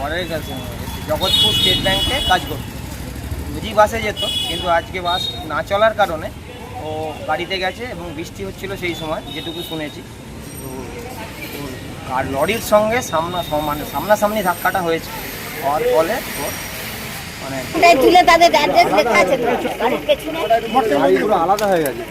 পরের কাছে জগৎপুর স্টেট ব্যাংকে কাজ করতো রোজই বাসে যেত কিন্তু আজকে বাস না চলার কারণে ও গাড়িতে গেছে এবং বৃষ্টি হচ্ছিল সেই সময় যেটুকু শুনেছি। তো আর লরির সঙ্গে সামনা মানে সামনাসামনি ধাক্কাটা হয়েছে। হওয়ার ফলে ওর মানে ওটাই তুলে তাদের অ্যাড্রেস লেখা আছে গাড়ির পেছনে। পুরো আলাদা হয়ে। গেছে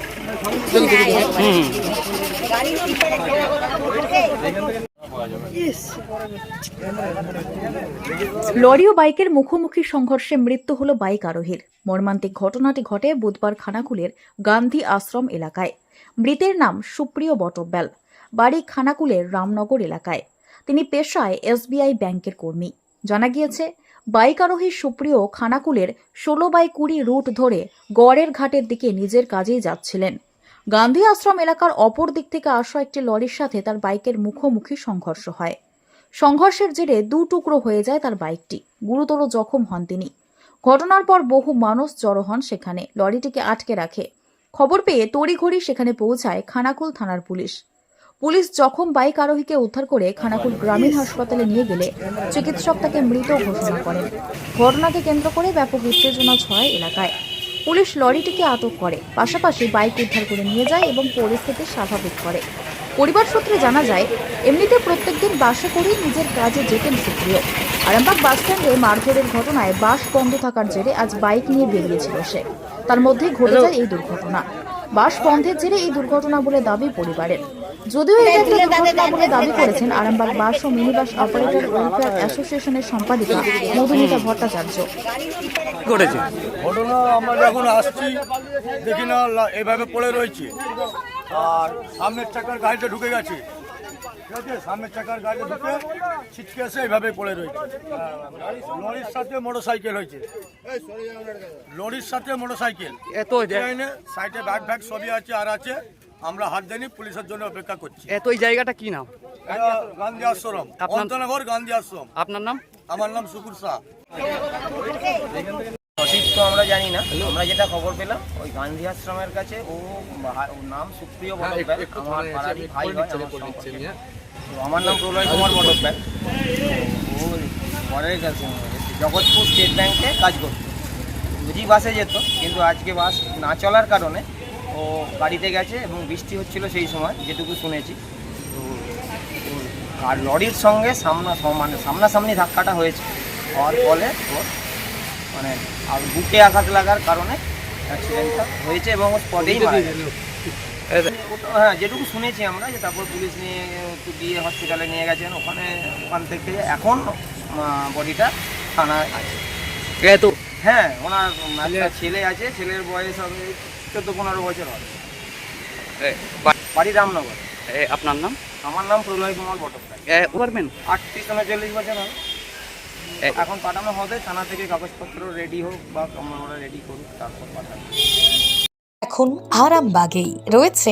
লরি ও বাইকের মুখোমুখি সংঘর্ষে মৃত্যু হল বাইক আরোহীর। মর্মান্তিক ঘটনাটি ঘটে বুধবার খানাকুলের গান্ধী আশ্রম এলাকায়। মৃতের নাম সুপ্রিয় বটব্যাল। বাড়ি খানাকুলের রামনগর এলাকায়। তিনি পেশায় এসবিআই ব্যাংকের কর্মী। জানা গিয়েছে, বাইক আরোহী সুপ্রিয় খানাকুলের ষোলো বাই কুড়ি রুট ধরে গড়ের ঘাটের দিকে নিজের কাজেই যাচ্ছিলেন। গান্ধী আশ্রম এলাকার অপর দিক থেকে আসা একটি লরির সাথে তার বাইকের মুখোমুখি সংঘর্ষ হয়। সংঘর্ষের জেরে দু টুকরো হয়ে যায় তার বাইকটি। গুরুতর জখম হন তিনি। ঘটনার পর বহু মানুষ জড়ো হন সেখানে। লরিটিকে আটকে রাখে। খবর পেয়ে তড়িঘড়ি সেখানে পৌঁছায় খানাকুল থানার পুলিশ। পুলিশ জখম বাইক আরোহীকে উদ্ধার করে খানাকুল গ্রামীণ হাসপাতালে নিয়ে গেলে চিকিৎসক তাকে মৃত ঘোষণা করেন। ঘটনাকে কেন্দ্র করে ব্যাপক উত্তেজনা ছড়ায় এলাকায়। পুলিশ লরিটিকে আটক করে। পাশাপাশি বাইক উদ্ধার করে নিয়ে যায় এবং পরিস্থিতি স্বাভাবিক করে। পরিবার সূত্রে জানা যায় এমনিতে প্রত্যেকদিন বাসে করেই নিজের কাজে যেতেন সুপ্রিয়। আরামবাগ বাসস্ট্যান্ডে মারধরের ঘটনায় বাস বন্ধ থাকার জেরে আজ বাইক নিয়ে বেরিয়েছিল সে। তার মধ্যে ঘটে যায় এই দুর্ঘটনা। বাস বন্ধের জেরে এই দুর্ঘটনা বলে দাবি পরিবারের। যদিও এটা একটি দুর্ঘটনা বলে দাবি করেছেন আরামবাগ বাস ও মিনি বাস অপারেটর ওয়েলফেয়ার অ্যাসোসিয়েশনের সম্পাদিকা মধুমিতা ভট্টাচার্য। ঘটেছে। ঘটনা আমরা যখন আসছি দেখি না এভাবে পড়ে রয়েছে। আর সামনের চাকার গাড়িটা ঢুকে গেছে। ঠিক আছে সামনের চাকার গাড়িটা ঢুকে ছিটকে এসে এইভাবে পড়ে রয়েছে। লরির সাথে মোটর সাইকেল হয়েছে। লরির সাথে মোটর সাইকেল এত সাইডে ব্যাগ ব্যাগ সবই আছে আর আছে। আমরা হাত দেনি পুলিশের জন্য অপেক্ষা করছি। এত এই জায়গাটা কি নাম? গান্ধী আশ্রম অন্তনগর গান্ধী আশ্রম। আপনার নাম? আমার নাম শুকুর শাহ। সঠিক তো আমরা জানি না। আমরা যেটা খবর পেলাম ওই গান্ধী আশ্রমের কাছে ও নাম সুপ্রিয় বটব্যাল আমার পাড়ারই ভাই হয় আমার সম্পর্কে। তো আমার নাম প্রলয় কুমার বটব্যাল ও পরের কাছে জগৎপুর স্টেট ব্যাংকে কাজ করতো। রোজই বাসে যেত কিন্তু আজকে বাস না চলার কারণে ও গাড়িতে গেছে এবং বৃষ্টি হচ্ছিল সেই সময় যেটুকু শুনেছি। তো তো আর লরির সঙ্গে সামনা মানে সামনাসামনি ধাক্কাটা হয়েছে। হওয়ার ফলে ওর মানে আর বুকে আঘাত লাগার কারণে অ্যাক্সিডেন্টটা হয়েছে এবং স্পটেই মারা গেছে। ওটা- হ্যাঁ যেটুকু শুনেছি আমরা যে তারপর পুলিশ নিয়ে একটু দিয়ে হসপিটালে নিয়ে গেছেন ওখানে ওখান থেকে এখন বডিটা থানায় আছে। এত হ্যাঁ ওনার একটা ছেলে আছে ছেলের বয়স হবে চোদ্দ পনেরো বছর হবে। বাড়ি রামনগর। আপনার নাম? আমার নাম প্রলয় কুমার এ, পারবেন আটত্রিশ উনচল্লিশ বছর হবে। এখন পাঠানো হবে থানা থেকে কাগজপত্র রেডি হোক বা আমরা রেডি করুক তারপর পাঠাবো। এখন আরামবাগেই রয়েছে